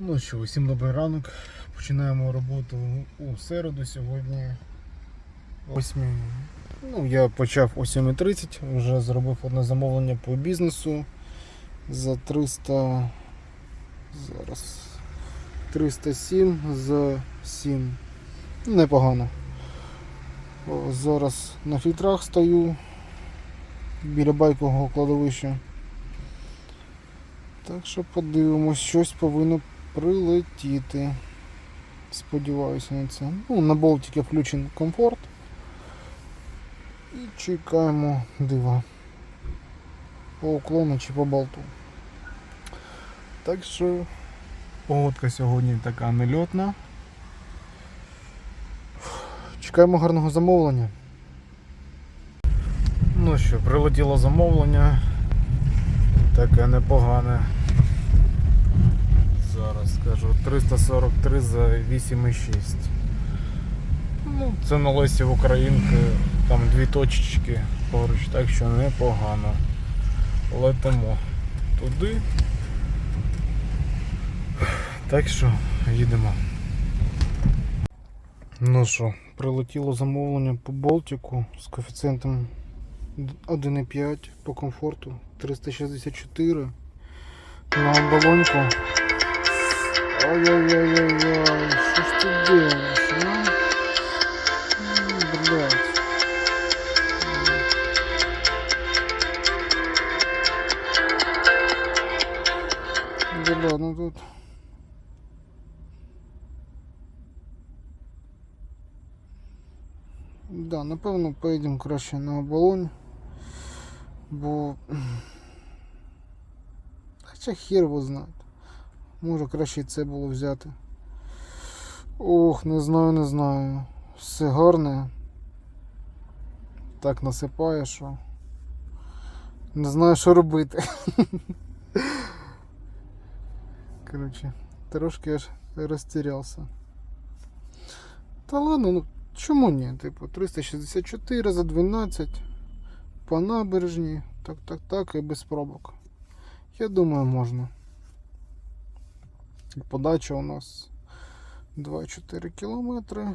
Ну що, усім добрий ранок. Починаємо роботу у середу сьогодні. 8. Ну, я почав о 7.30, вже зробив одне замовлення по бізнесу за 300. Зараз 307 за 7. Непогано. Зараз на фільтрах стою біля байкового кладовища. Так що подивимось, щось повинно прилетіти. Сподіваюся на це. Ну, на болтики включений комфорт. І чекаємо дива. По уклону чи по болту. Так що погодка сьогодні така нельотна. Чекаємо гарного замовлення. Ну що, прилетіло замовлення. Таке непогане. Зараз скажу 343 за 8,6. Ну, це на лесі в Українки, там дві точечки поруч, так що непогано. Летимо туди. Так що їдемо. Ну що, прилетіло замовлення по Болтику з коефіцієнтом 1,5 по комфорту 364 на оболоньку. Ой-ой-ой-ой-ой, что ж ты делаешь, а? Блядь. Да ладно тут. Да, напевно, поїдемо краще на оболонь. Бо. Хоча хер його знає. Може краще це було взяти. Ох, не знаю, не знаю. Все гарне. Так насипає, що. Не знаю, що робити. Коротше, трошки аж розтірявся. Та ладно, ну чому ні? Типу, 364 за 12 по набережні. Так, так, так і без пробок. Я думаю, можна. Подача у нас 2-4 кілометри.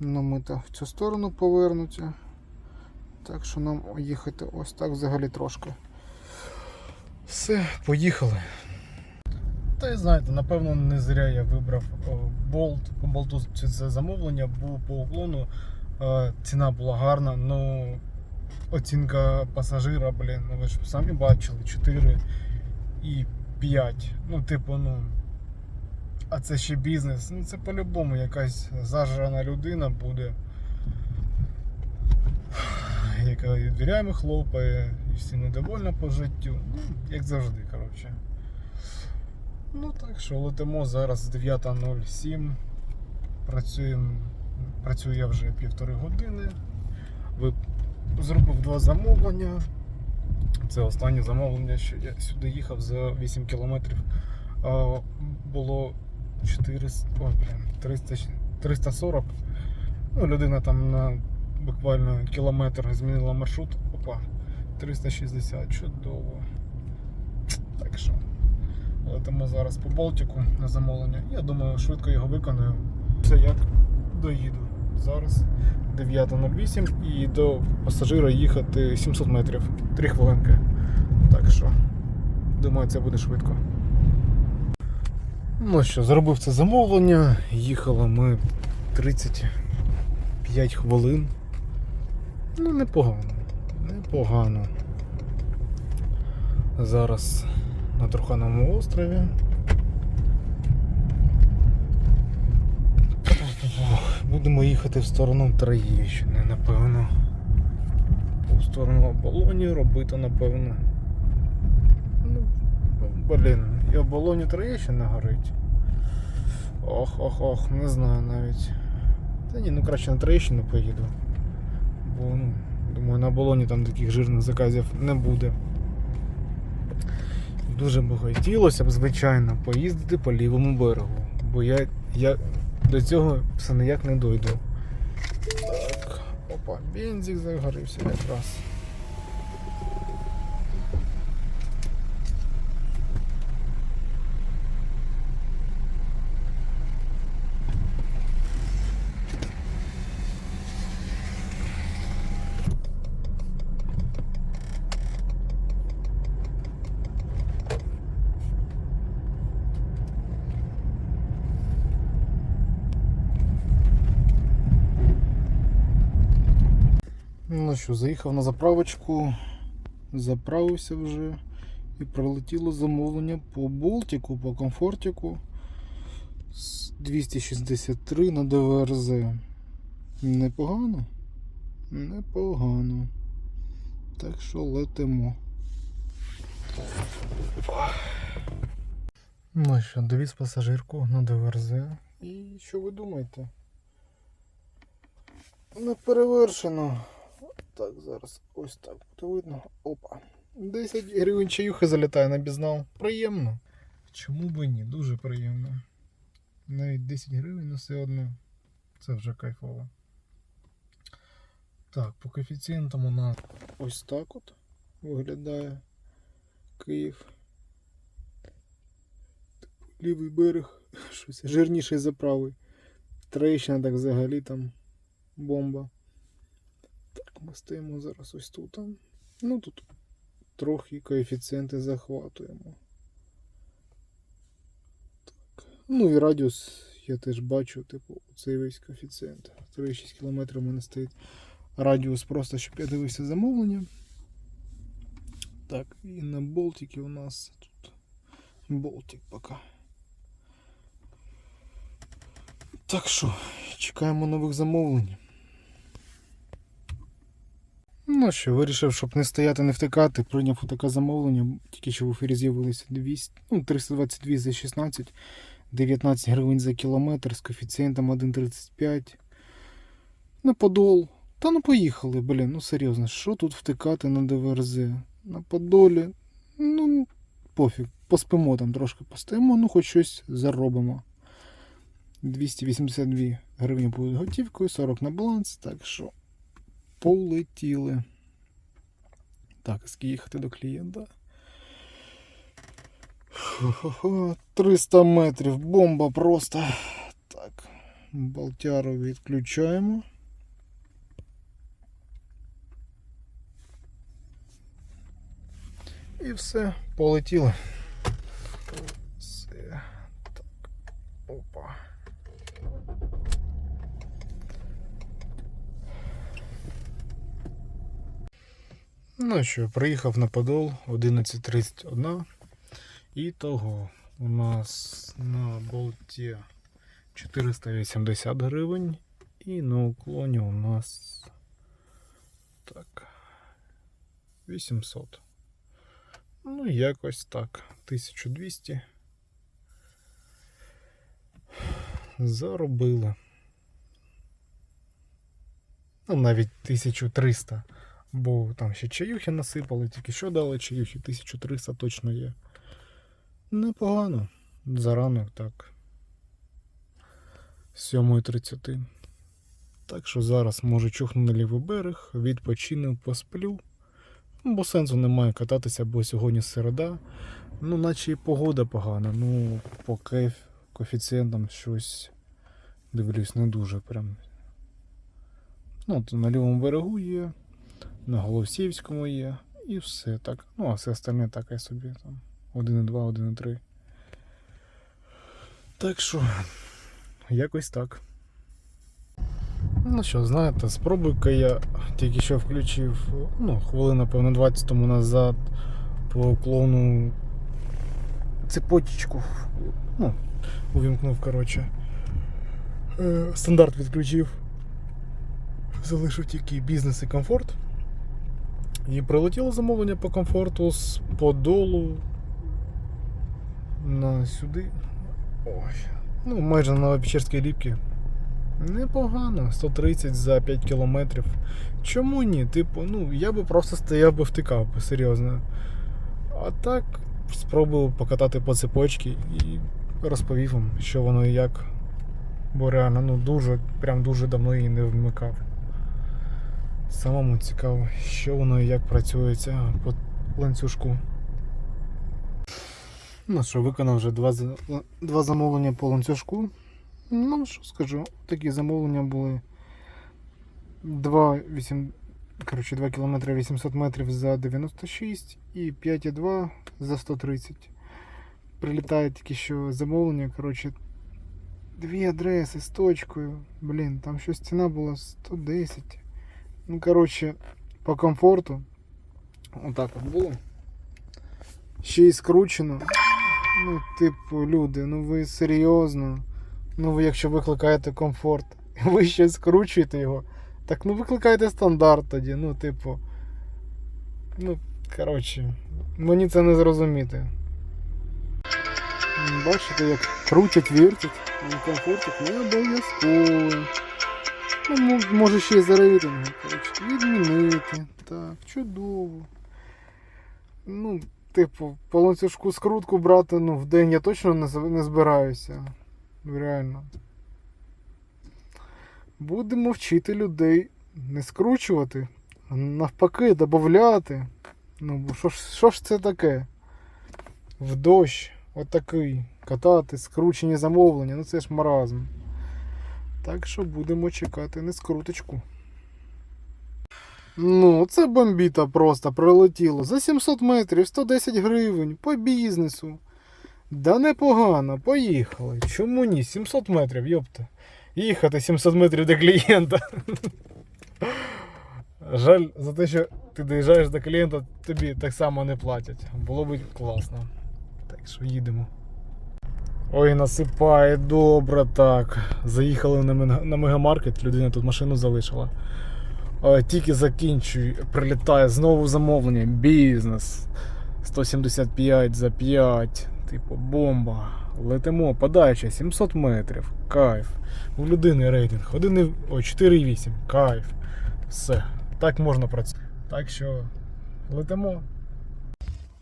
Ну, ми так в цю сторону повернуті. Так що нам їхати ось так взагалі трошки. Все, поїхали. Та й знаєте, напевно, не зря я вибрав болт. По болту це замовлення, бо по уклону е, ціна була гарна, ну оцінка пасажира, блін, ну ви ж самі бачили, 4 і 5. Ну, типу, ну. А це ще бізнес. Ну це по-любому якась зажрана людина буде. Яка і дверями хлопає, і всі недовольна по життю. Ну, як завжди, коротше. Ну так що летимо зараз 9.07. Працюємо. Працюю я вже півтори години. Зробив два замовлення. Це останнє замовлення, що я сюди їхав за 8 кілометрів. Було 400, о, блін, 300, 340. Ну, людина там на буквально кілометр змінила маршрут. Опа, 360, чудово. Так що, летимо зараз по Болтику на замовлення. Я думаю, швидко його виконую. Все як доїду. Зараз 9.08 і до пасажира їхати 700 метрів, 3 хвилинки. Так що, думаю, це буде швидко. Ну що, зробив це замовлення. Їхали ми 35 хвилин. Ну, непогано. Непогано. Зараз на Трухановому острові. Будемо їхати в сторону Троєщини, напевно. У сторону оболоні робити, напевно. Ну, блін, і оболоні Троєщина горить. Ох, ох, ох, не знаю навіть. Та ні, ну краще на Троєщину поїду. Бо, ну, думаю, на оболоні там таких жирних заказів не буде. Дуже б хотілося б, звичайно, поїздити по лівому берегу. Бо я, я до цього все ніяк не дойду. Так, опа, бензик загорівся якраз. Ну що, заїхав на заправочку, заправився вже і прилетіло замовлення по Болтику, по комфортику 263 на ДВРЗ. Непогано? Непогано. Так що летимо. Ну що, довіз пасажирку на ДВРЗ. І що ви думаєте? Не перевершено. Так, зараз ось так буде видно. Опа. 10 гривень чаюхи залітає на бізнал. Приємно. Чому б і ні? Дуже приємно. Навіть 10 гривень, але все одно. Це вже кайфово. Так, по коефіцієнтам у нас ось так от виглядає Київ. Лівий берег, щось жирніший за правий. Трещина так взагалі там бомба. Ми стоїмо зараз ось тут. Ну тут трохи коефіцієнти захватуємо. Так. Ну і радіус я теж бачу, типу, цей весь коефіцієнт. 3,6 км у мене стоїть радіус просто, щоб я дивився замовлення. Так, і на Болтики у нас тут Болтик поки. Так що, чекаємо нових замовлень. Ну що, вирішив, щоб не стояти, не втикати, прийняв таке замовлення. Тільки що в ефірі з'явилися 200, ну, 322 за 16, 19 гривень за кілометр з коефіцієнтом 1,35. На подол. Та ну поїхали, блін, ну серйозно, що тут втикати на ДВРЗ? На подолі. Ну, пофіг, поспимо там трошки постоїмо, ну хоч щось заробимо. 282 гривні будуть готівкою, 40 на баланс, так що полетіли. Так, скільки їхати до клієнта? Хо-хо-хо, 300 метрів, бомба просто. Так, Балтяру відключаємо. І все, полетіли. Все. Так. Опа. Ну що, приїхав на Подол 11.31. І того у нас на болті 480 гривень. І на уклоні у нас так 800. Ну, якось так. 1200. Заробили. Ну, навіть 1300. Бо там ще чаюхи насипали, тільки що дали чаюхи, 1300 точно є. Непогано. За ранок так. 7.30. Так що зараз може чухну на лівий берег, відпочину, посплю. Бо сенсу немає кататися, бо сьогодні середа. Ну, наче і погода погана. Ну, по кайф, коефіцієнтам щось дивлюсь, не дуже прям. Ну, то на лівому берегу є, на Голосіївському є, і все так. Ну, а все остальне таке собі там. 1,2, 1,3. Так що, якось так. Ну що, знаєте, спробуй-ка я тільки що включив, ну, хвилин, напевно, 20 тому назад по клоуну цепочечку. Ну, увімкнув, коротше. Е, Стандарт відключив. Залишив тільки бізнес і комфорт. І прилетіло замовлення по комфорту з подолу на сюди. Ой. Ну, майже на Печерській ліпці. Непогано, 130 за 5 кілометрів. Чому ні? Типу, ну, я би просто стояв би втикав би, серйозно. А так, спробував покатати по цепочці і розповів вам, що воно і як. Бо реально, ну дуже, прям дуже давно її не вмикав. Самому цікаво, що воно і як працюється по ланцюжку. Ну що, виконав вже два, два замовлення по ланцюжку. Ну, що скажу, такі замовлення були 2, 8, коротше, 2 км 800 метрів за 96 і 5,2 за 130. Прилітає тільки що замовлення, коротше, дві адреси з точкою. Блін, там щось ціна була 110. Ну, коротше, по комфорту. Отак от було. Ще й скручено. Ну, типу, люди, ну ви серйозно. Ну ви якщо викликаєте комфорт, ви ще скручуєте його. Так ну викликайте стандарт тоді, ну, типу. Ну, коротше, мені це не зрозуміти. Бачите, як крутять, вертять, М, комфортик не обов'язково. Ну, може ще й за рейтингом, відмінити. Так, чудово. Ну, типу, по ланцюжку скрутку брати ну, в день я точно не, збираюся. Реально. Будемо вчити людей не скручувати, а навпаки, додати. Ну, що ж, що ж це таке? В дощ, отакий. Катати, скручені замовлення, ну це ж маразм. Так що будемо чекати не скруточку. Ну, це бомбіта просто прилетіло. За 700 метрів 110 гривень по бізнесу. Да непогано, поїхали. Чому ні? 700 метрів, йопта. Їхати 700 метрів до клієнта. Жаль за те, що ти доїжджаєш до клієнта, тобі так само не платять. Було б класно. Так що їдемо. Ой, насипає добре так. Заїхали на, мегамаркет, людина тут машину залишила. Е, Тільки закінчую, прилітає знову замовлення. Бізнес. 175 за 5. Типу, бомба. Летимо, подача 700 метрів. Кайф. У людини рейтинг 1, ой, 4,8. Кайф. Все. Так можна працювати. Так що летимо.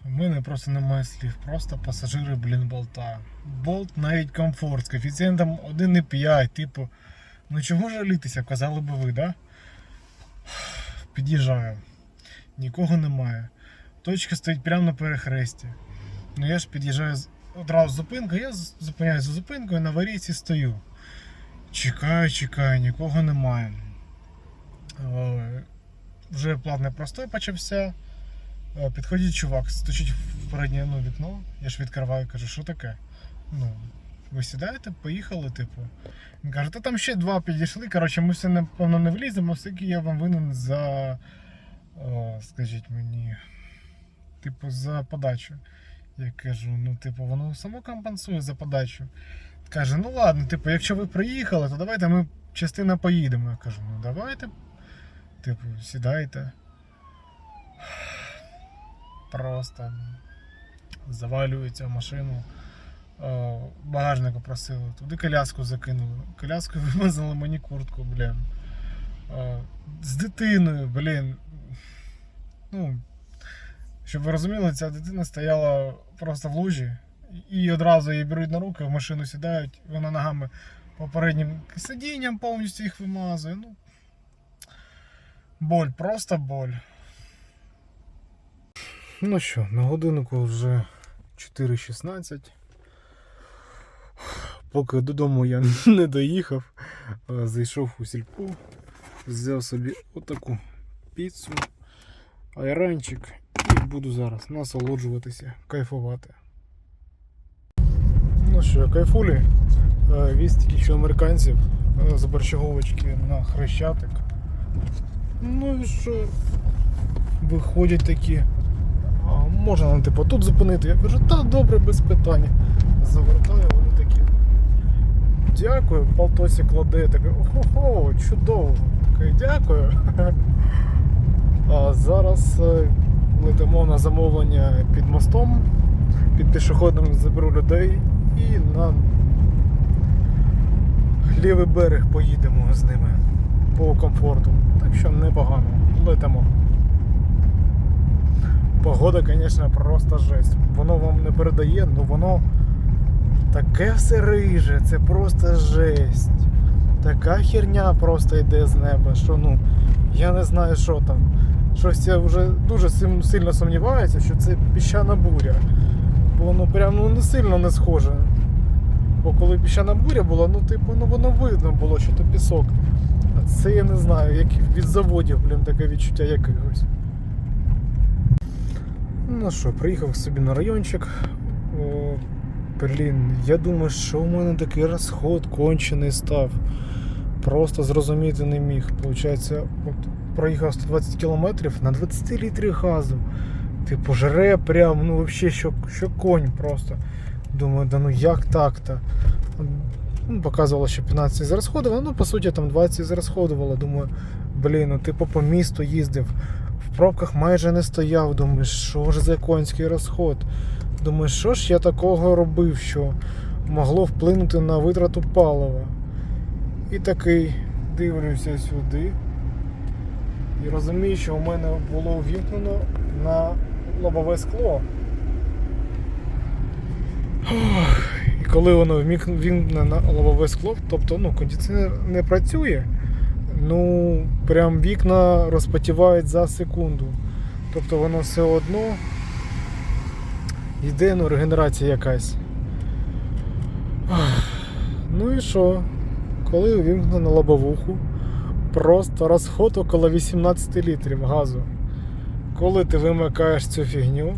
У мене просто немає слів, просто пасажири, блін, болта. Болт навіть комфорт з коефіцієнтом 1,5, типу, ну чого жалітися, казали би ви, да? Під'їжджаю. Нікого немає. Точка стоїть прямо на перехресті. Ну я ж під'їжджаю з- одразу зупинка, я зупиняюся за зупинкою, на аварійці стою. Чекаю, чекаю, нікого немає. Е, Вже платний простой почався. Е, Підходить чувак, стучить в переднє ну, вікно, я ж відкриваю, кажу, що таке? Ну, ви сідаєте, поїхали, типу. Він каже, та там ще два підійшли. Коротше, ми все напевно не вліземо, оскільки я вам винен за. О, скажіть мені. Типу, за подачу. Я кажу, ну, типу, воно само компенсує за подачу. Каже, ну ладно, типу, якщо ви приїхали, то давайте ми частина поїдемо. Я кажу, ну давайте. Типу, сідайте. Просто завалюється в машину. Е, Багажника просили. Туди коляску закинули. Коляскою вимазали мені куртку, блін. Е, З дитиною, блін. Ну, щоб ви розуміли, ця дитина стояла просто в лужі. І одразу її беруть на руки, в машину сідають, вона ногами по переднім сидінням повністю їх вимазує. Ну, боль, просто боль. Ну що, на годиннику вже 4.16. Поки додому я не доїхав, зайшов у сільпо, взяв собі отаку піцу, айранчик і буду зараз насолоджуватися, кайфувати. Ну що, кайфулі, Е, віз тільки що американців е, з борщаговочки на хрещатик. Ну і що? Виходять такі. Можна нам типу тут зупинити? Я кажу, та добре, без питань. Завертаю, вони такі. Дякую, полтосі кладе, таке, охо, чудово. Такий, дякую. А зараз летимо на замовлення під мостом, під пішохідним заберу людей і на лівий берег поїдемо з ними по комфорту. Так що непогано. Летимо. Погода, звісно, просто жесть. Воно вам не передає, але воно таке все риже, це просто жесть. Така херня просто йде з неба, що ну, я не знаю, що там. Щось я вже дуже сильно сумніваюся, що це піщана буря. Бо воно прям ну, не сильно не схоже. Бо коли піщана буря була, ну типу, ну воно видно було, що то пісок. А це я не знаю, як від заводів, блін, таке відчуття якогось. Ну що, приїхав собі на райончик. О, блін, я думаю, що у мене такий розход кончений став. Просто зрозуміти не міг. Получається, от проїхав 120 кілометрів на 20 літрів газу. Типу, жре прям, ну взагалі, що, що конь просто. Думаю, да ну як так-то? Ну, показувало, що 15 зрозходувало, ну по суті там 20 зрозходувало. Думаю, блін, ну типу по місту їздив, в пробках майже не стояв. Думаю, що ж за конський розход? Думаю, що ж я такого робив, що могло вплинути на витрату палива. І такий дивлюся сюди. І розумію, що у мене було увімкнено на лобове скло. І коли воно вмікне на лобове скло, тобто ну, кондиціонер не працює, ну прям вікна розпотівають за секунду. Тобто воно все одно йде ну, регенерація якась. Ну і що? Коли увімкну на лобовуху, просто розход около 18 літрів газу. Коли ти вимикаєш цю фігню,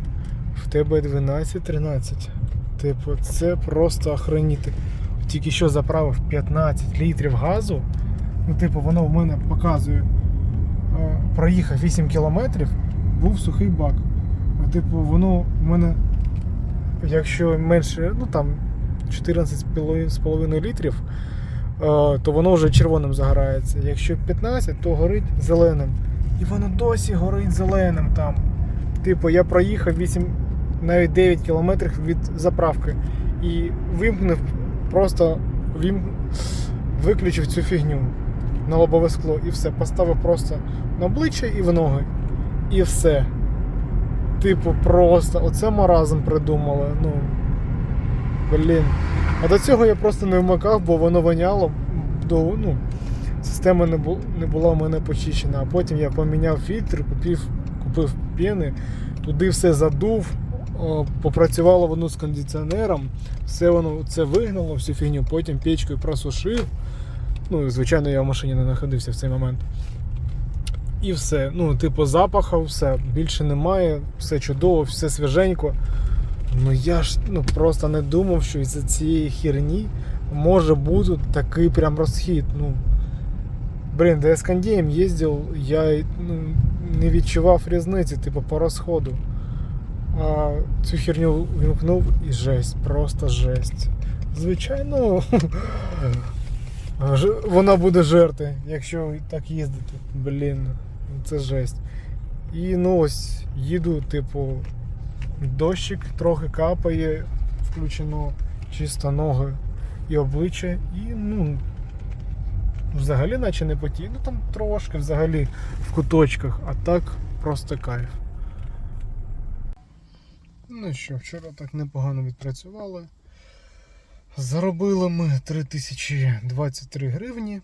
в тебе 12-13. Типу, це просто охреніти. Тільки що заправив 15 літрів газу. Ну, типу, воно в мене показує. е, Проїхав 8 кілометрів, був сухий бак. Типу, воно в мене, якщо менше, ну там 14,5 літрів, е, то воно вже червоним загорається. Якщо 15, то горить зеленим. І воно досі горить зеленим там. Типу, я проїхав 8, навіть 9 кілометрів від заправки і вимкнув, просто вим... виключив цю фігню на лобове скло і все. Поставив просто на обличчя і в ноги. І все. Типу, просто оце маразм придумали. Ну. Блін. А до цього я просто не вмикав, бо воно воняло. До, ну, система не, бу, не була у мене почищена. А потім я поміняв фільтр, купив, купив піни, туди все задув, о, попрацювало воно з кондиціонером, все воно це вигнало, всю фігню, потім печкою просушив. Ну, звичайно, я в машині не знаходився в цей момент. І все. Ну, типу, запаха, все, більше немає, все чудово, все свіженько. Ну я ж ну, просто не думав, що із цієї херні може бути такий прям розхід. Ну, блін, де я з кондеєм їздив, я ну, не відчував різниці, типу, по розходу. А цю херню вімкнув і жесть, просто жесть. Звичайно, вона буде жерти, якщо так їздити. Блін, це жесть. І ну ось їду, типу, дощик трохи капає, включено чисто ноги і обличчя, і ну. Взагалі наче не потій, ну там трошки взагалі в куточках, а так просто кайф. Ну що, вчора так непогано відпрацювали. Заробили ми 3023 гривні.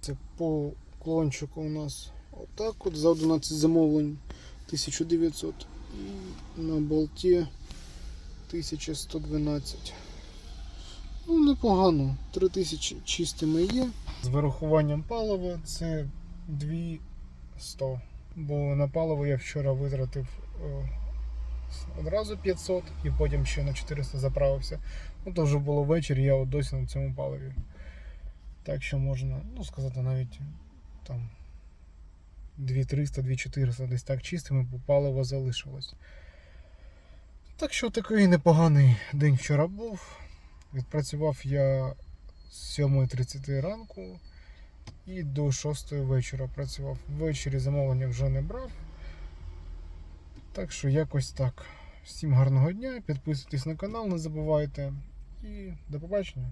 Це по клончику у нас отак от за 11 замовлень 1900 і на болті 1112. Ну, непогано. 3000 чистими є. З вирахуванням палива це 200. Бо на паливо я вчора витратив е, одразу 500 і потім ще на 400 заправився. Ну, то вже було ввечері, я от досі на цьому паливі. Так що можна, ну сказати, навіть там 2300, 2400 десь так чистими, бо паливо залишилось. Так що такий непоганий день вчора був. Відпрацював я з 7.30 ранку і до 6 вечора працював. Ввечері замовлення вже не брав. Так що якось так. Всім гарного дня, підписуйтесь на канал, не забувайте. І до побачення.